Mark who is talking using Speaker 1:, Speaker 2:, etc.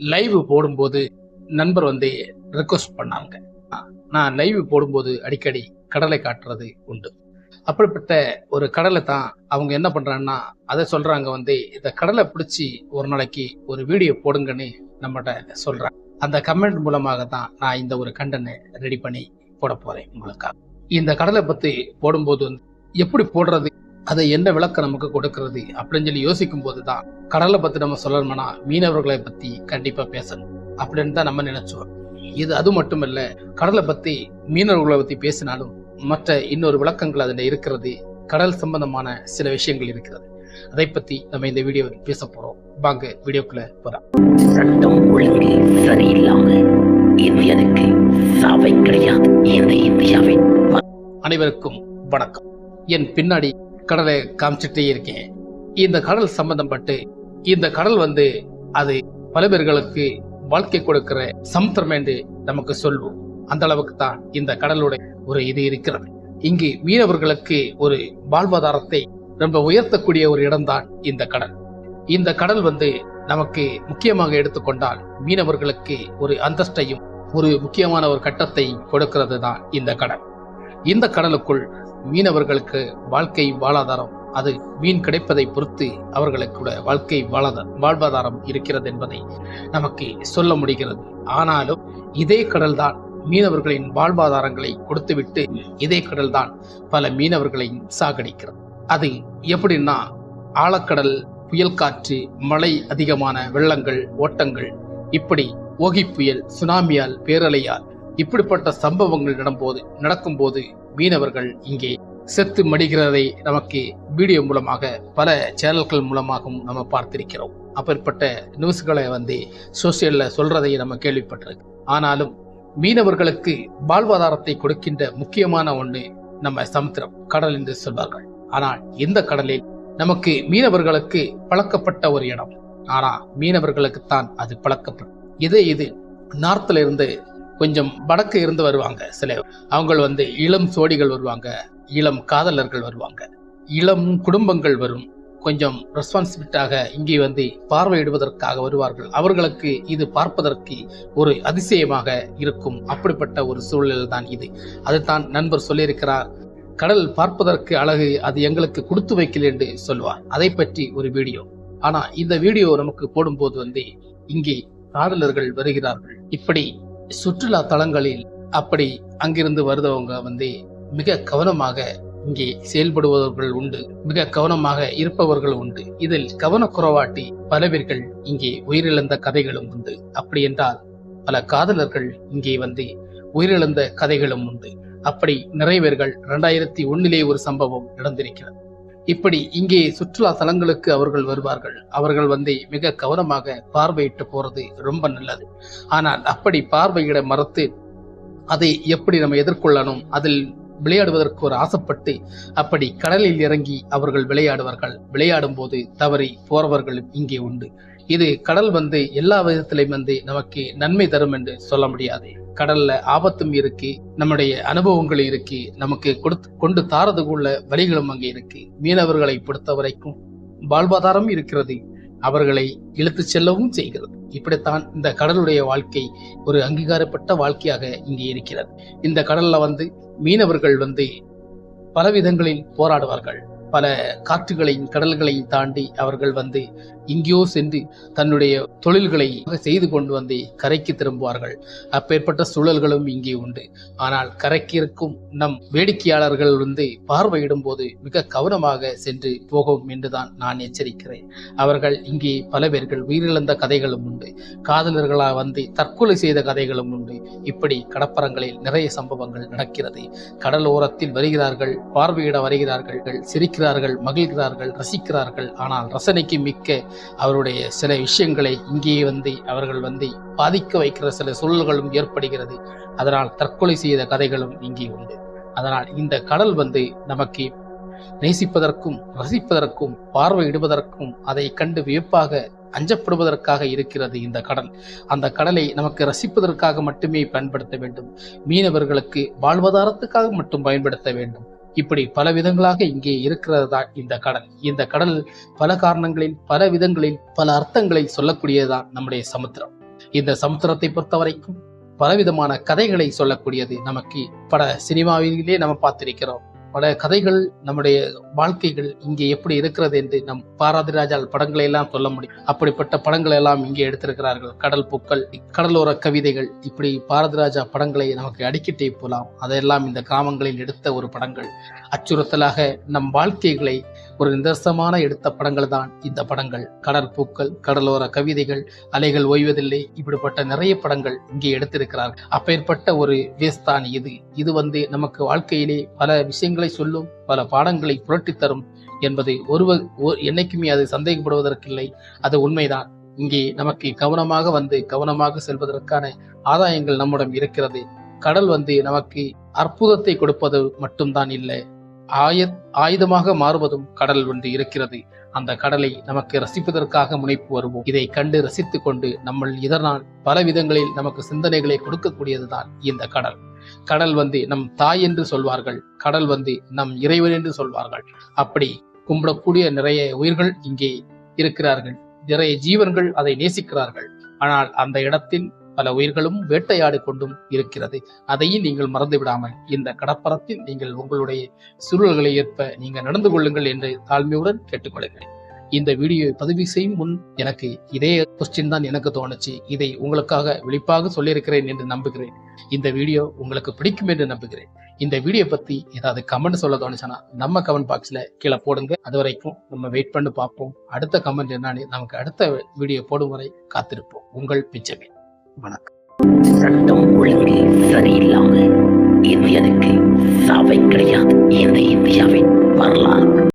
Speaker 1: Live போடும்போது நண்பர் வந்து ரெக்வஸ்ட் பண்ணாங்க. நான் லைவ் போடும்போது அடிக்கடி கடலை காட்டுறது உண்டு. அப்படிப்பட்ட ஒரு கடலை தான் அவங்க என்ன பண்ணுறாங்கன்னா அதை சொல்கிறாங்க வந்து இந்த கடலை பிடிச்சி ஒரு நாளைக்கு ஒரு வீடியோ போடுங்கன்னு நம்மகிட்ட சொல்கிறாங்க அந்த கமெண்ட் மூலமாக தான் நான் இந்த ஒரு கண்டனை ரெடி பண்ணி போட போகிறேன் உங்களுக்காக. இந்த கடலை பற்றி போடும்போது வந்து எப்படி போடுறது அதை என்ன விளக்கம் நமக்கு கொடுக்கறது அப்படின்னு சொல்லி யோசிக்கும் போது தான் கடலை பத்தி நம்ம சொல்லணும்னா மீனவர்களை பத்தி கண்டிப்பா பேசணும் அப்படின்னு தான் நம்ம நினைச்சோம். இது அது மட்டும் இல்ல கடலை பத்தி மீனவர்களை பத்தி பேசினாலும் மற்ற இன்னொரு விளக்கங்கள் அதுல இருக்கிறது கடல் சம்பந்தமான சில விஷயங்கள் இருக்கிறது. அதை பத்தி நம்ம இந்த வீடியோவில் பேச போறோம். வாங்க வீடியோக்குள்ள போறோம்
Speaker 2: சட்டம் ஒழுங்கு சரியில்லாம இந்தியனுக்கு சாவை கிடையாது. இந்த இந்தியாவின்
Speaker 1: அனைவருக்கும் வணக்கம். என் பின்னாடி கடலை காமிச்சிட்டே இருக்கேன். இந்த கடல் சம்பந்தப்பட்டு இந்த கடல் வந்து அது பல பேர்களுக்கு வாழ்க்கை கொடுக்கிற சமுத்திரம் என்று நமக்கு சொல்வோம். அந்த அளவுக்கு தான் இந்த கடலுடைய ஒரு இது இருக்கிறது. இங்கு மீனவர்களுக்கு ஒரு வாழ்வாதாரத்தை ரொம்ப உயர்த்தக்கூடிய ஒரு இடம்தான் இந்த கடல். இந்த கடல் வந்து நமக்கு முக்கியமாக எடுத்துக்கொண்டால் மீனவர்களுக்கு ஒரு அந்தஸ்தையும் ஒரு முக்கியமான ஒரு கட்டத்தை கொடுக்கிறது தான் இந்த கடல். இந்த கடலுக்குள் மீனவர்களுக்கு வாழ்க்கை வாழாதாரம் அது மீன் கிடைப்பதை பொறுத்து அவர்களுக்கு வாழ்க்கை வாழாத வாழ்வாதாரம் இருக்கிறது என்பதை நமக்கு சொல்ல முடிகிறது. ஆனாலும் இதே கடல்தான் மீனவர்களின் வாழ்வாதாரங்களை கொடுத்துவிட்டு இதே கடல்தான் பல மீனவர்களை சாகடிக்கிறது. அது எப்படின்னா ஆழக்கடல் புயல் காற்று மழை அதிகமான வெள்ளங்கள் ஓட்டங்கள் இப்படி ஓகி புயல் சுனாமியால் பேரலையால் இப்படிப்பட்ட சம்பவங்கள் நடம்போது நடக்கும்போது மீனவர்கள் இங்கே செத்து மடிகிறதை நமக்கு வீடியோ மூலமாக பல சேனல்கள் மூலமாகவும் நம்ம பார்த்திருக்கிறோம். அப்பேற்பட்ட நியூஸ்களை வந்து சோசியல்ல சொல்றதை நம்ம கேள்விப்பட்டிருக்கு ஆனாலும் மீனவர்களுக்கு வாழ்வாதாரத்தை கொடுக்கின்ற முக்கியமான ஒன்று நம்ம சமுத்திரம் கடல் என்று சொல்வார்கள். ஆனால் இந்த கடலில்? நமக்கு மீனவர்களுக்கு பழக்கப்பட்ட ஒரு இடம். ஆனா மீனவர்களுக்குத்தான் அது பழக்கப்படும். இதே இது நார்த்திலிருந்து இருந்து கொஞ்சம் வடக்கு இருந்து வருவாங்க. சில அவங்க வந்து இளம் சோடிகள் வருவாங்க இளம் காதலர்கள் வருவாங்க. இளம் குடும்பங்கள் வரும். கொஞ்சம் ரெஸ்பான்சிபிலிட்டாக இங்கே வந்து பார்வையிடுவதற்காக வருவார்கள். அவர்களுக்கு இது பார்ப்பதற்கு ஒரு அதிசயமாக இருக்கும். அப்படிப்பட்ட ஒரு சூழல் தான் இது. அதுதான் நண்பர் சொல்லியிருக்கிறார். கடல் பார்ப்பதற்கு அழகு அது எங்களுக்கு கொடுத்து வைக்கல என்று சொல்வார். அதை பற்றி ஒரு வீடியோ. ஆனால் இந்த வீடியோ நமக்கு போடும்போது வந்து இங்கே காதலர்கள் வருகிறார்கள். இப்படி சுற்றுலா தலங்களில் அப்படி அங்கிருந்து வருதவங்க வந்து மிக கவனமாக இங்கே செயல்படுபவர்கள் உண்டு. மிக கவனமாக இருப்பவர்கள் உண்டு. இதில் கவனக்குறவாட்டி பல பேர்கள் இங்கே உயிரிழந்த கதைகளும் உண்டு. அப்படி என்றால் பல காதலர்கள் இங்கே வந்து உயிரிழந்த கதைகளும் உண்டு. அப்படி நிறைவேர்கள் இரண்டாயிரத்தி ஒன்னிலே ஒரு சம்பவம் நடந்திருக்கிறது. இப்படி இங்கே சுற்றுலா தலங்களுக்கு அவர்கள் வருவார்கள். அவர்கள் வந்து மிக கவனமாக பார்வையிட்டு போறது ரொம்ப நல்லது. ஆனால் அப்படி பார்வையிட மறுத்து அதை எப்படி நம்ம எதிர்கொள்ளணும்? அதில் விளையாடுவதற்கு ஒரு ஆசைப்பட்டு அப்படி கடலில் இறங்கி அவர்கள் விளையாடுவார்கள். விளையாடும் போது தவறி போறவர்களும் இங்கே உண்டு. இது கடல் வந்து எல்லா விதத்திலையும் வந்து நமக்கு நன்மை தரும் என்று சொல்ல முடியாது. கடல்ல ஆபத்தும் இருக்கு நம்முடைய அனுபவங்கள் இருக்கு நமக்கு கொடுத்து கொண்டு தாரதுக்குள்ள வழிகளும் அங்கே இருக்கு. மீனவர்களை பொறுத்த வரைக்கும் வாழ்வாதாரம் இருக்கிறது. அவர்களை இழுத்து செல்லவும் செய்கிறது. இப்படித்தான் இந்த கடலுடைய வாழ்க்கை ஒரு அங்கீகாரப்பட்ட வாழ்க்கையாக இங்கே இருக்கிறது. இந்த கடல்ல வந்து மீனவர்கள் வந்து பல விதங்களில் போராடுவார்கள். பல காற்றுகளையும் கடல்களையும் தாண்டி அவர்கள் வந்து எங்கேயோ சென்று தன்னுடைய தொழில்களை செய்து கொண்டு வந்து கரைக்கு திரும்புவார்கள். அப்பேற்பட்ட சூழல்களும் இங்கே உண்டு. ஆனால் கரைக்கு இருக்கும் நம் வேடிக்கையாளர்கள் வந்து பார்வையிடும் போது மிக கவனமாக சென்று போகும் என்றுதான் நான் எச்சரிக்கிறேன். அவர்கள் இங்கே பல பேர்கள் உயிரிழந்த கதைகளும் உண்டு. காதலர்களாக வந்து தற்கொலை செய்த கதைகளும் உண்டு. இப்படி கடப்பரங்களில் நிறைய சம்பவங்கள் நடக்கிறது. கடலோரத்தில் வருகிறார்கள் பார்வையிட வருகிறார்கள் சிரிக்கிறார்கள் மகிழ்கிறார்கள் ரசிக்கிறார்கள். ஆனால் ரசனைக்கு மிக்க அவருடைய சில விஷயங்களை இங்கே வந்து அவர்கள் வந்து பாதிக்க வைக்கிற சில சூழல்களும் ஏற்படுகிறது. அதனால் தற்கொலை செய்த கதைகளும் இங்கே உண்டு. அதனால் இந்த கடல் வந்து நமக்கு நேசிப்பதற்கும் ரசிப்பதற்கும் பார்வையிடுவதற்கும் அதை கண்டு வியப்பாக அஞ்சப்படுவதற்காக இருக்கிறது இந்த கடல். அந்த கடலை நமக்கு ரசிப்பதற்காக மட்டுமே பயன்படுத்த வேண்டும். மீனவர்களுக்கு வாழ்வாதாரத்துக்காக மட்டும் பயன்படுத்த வேண்டும். இப்படி பல விதங்களாக இங்கே இருக்கிறது தான் இந்த கடல். இந்த கடல் பல காரணங்களில் பல விதங்களில் பல அர்த்தங்களை சொல்லக்கூடியதுதான் நம்முடைய சமுத்திரம். இந்த சமுத்திரத்தை பொறுத்த வரைக்கும் பலவிதமான கதைகளை சொல்லக்கூடியது நமக்கு. பல சினிமாவிலே நம்ம பார்த்திருக்கிறோம். பல கதைகள் நம்முடைய வாழ்க்கைகள் இங்கே எப்படி இருக்கிறது என்று நம் பாராதிராஜால் படங்களை எல்லாம் சொல்ல முடியும். அப்படிப்பட்ட படங்களை எல்லாம் இங்கே எடுத்திருக்கிறார்கள். கடல் பூக்கள் கடலோர கவிதைகள் இப்படி பாரதிராஜா படங்களை நமக்கு அடிக்கிட்டே போலாம். அதெல்லாம் இந்த கிராமங்களில் எடுத்த ஒரு படங்கள். அச்சுறுத்தலாக நம் வாழ்க்கைகளை ஒரு நிதர்சனமான எடுத்த படங்கள் தான் இந்த படங்கள். கடல் பூக்கள் கடலோர கவிதைகள் அலைகள் ஓய்வதில்லை. இப்படிப்பட்ட நிறைய படங்கள் இங்கே எடுத்திருக்கிறார். அப்பேற்பட்ட ஒரு வேஸ்தான் இது. இது வந்து நமக்கு வாழ்க்கையிலே பல விஷயங்களை சொல்லும் பல பாடங்களை புரட்டித்தரும் என்பது ஒருவர் என்னைக்குமே அது சந்தேகப்படுவதற்கில்லை. அது உண்மைதான். இங்கே நமக்கு கவனமாக வந்து கவனமாக செல்வதற்கான ஆதாயங்கள் நம்மிடம் இருக்கிறது. கடல் வந்து நமக்கு அற்புதத்தை கொடுப்பது மட்டும்தான் இல்லை. ஆய ஆயுதமாக மாறுவதும் கடல் ஒன்று இருக்கிறது. அந்த கடலை நமக்கு ரசிப்பதற்காக முனைப்பு வருவோம். இதை கண்டு ரசித்துக் கொண்டு நம்ம இதனால் பல விதங்களில் நமக்கு சிந்தனைகளை கொடுக்கக்கூடியதுதான் இந்த கடல். கடல் வந்து நம் தாய் என்று சொல்வார்கள். கடல் வந்து நம் இறைவன் என்று சொல்வார்கள். அப்படி கும்பிடக்கூடிய நிறைய உயிர்கள் இங்கே இருக்கிறார்கள். நிறைய ஜீவன்கள் அதை நேசிக்கிறார்கள். ஆனால் அந்த இடத்தில் பல உயிர்களும் வேட்டையாடி கொண்டும் இருக்கிறது. அதையும் நீங்கள் மறந்து விடாமல் இந்த கடப்பரத்தில் நீங்கள் உங்களுடைய சூழல்களை ஏற்ப நீங்கள் நடந்து கொள்ளுங்கள் என்று தாழ்மையுடன் கேட்டுக்கொள்கிறேன். இந்த வீடியோவை பதிவு செய்யும் முன் எனக்கு இதே கொஸ்டின் தான் எனக்கு தோணுச்சு. இதை உங்களுக்காக விழிப்பாக சொல்லியிருக்கிறேன் என்று நம்புகிறேன். இந்த வீடியோ உங்களுக்கு பிடிக்கும் என்று நம்புகிறேன். இந்த வீடியோ பத்தி ஏதாவது கமெண்ட் சொல்ல தோணுச்சுன்னா நம்ம கமெண்ட் பாக்ஸ்ல கீழே போடுங்க. அது வரைக்கும் நம்ம வெயிட் பண்ணி பார்ப்போம். அடுத்த கமெண்ட் என்னன்னு நமக்கு அடுத்த வீடியோ போடும் வரை காத்திருப்போம். உங்கள் பிச்சை வணக்கம்.
Speaker 2: சட்டம் ஒழுங்கு சரியில்லாமல் இந்தியனுக்கு சாவை கிடையாது. இந்த இந்தியாவின் வரலாறு.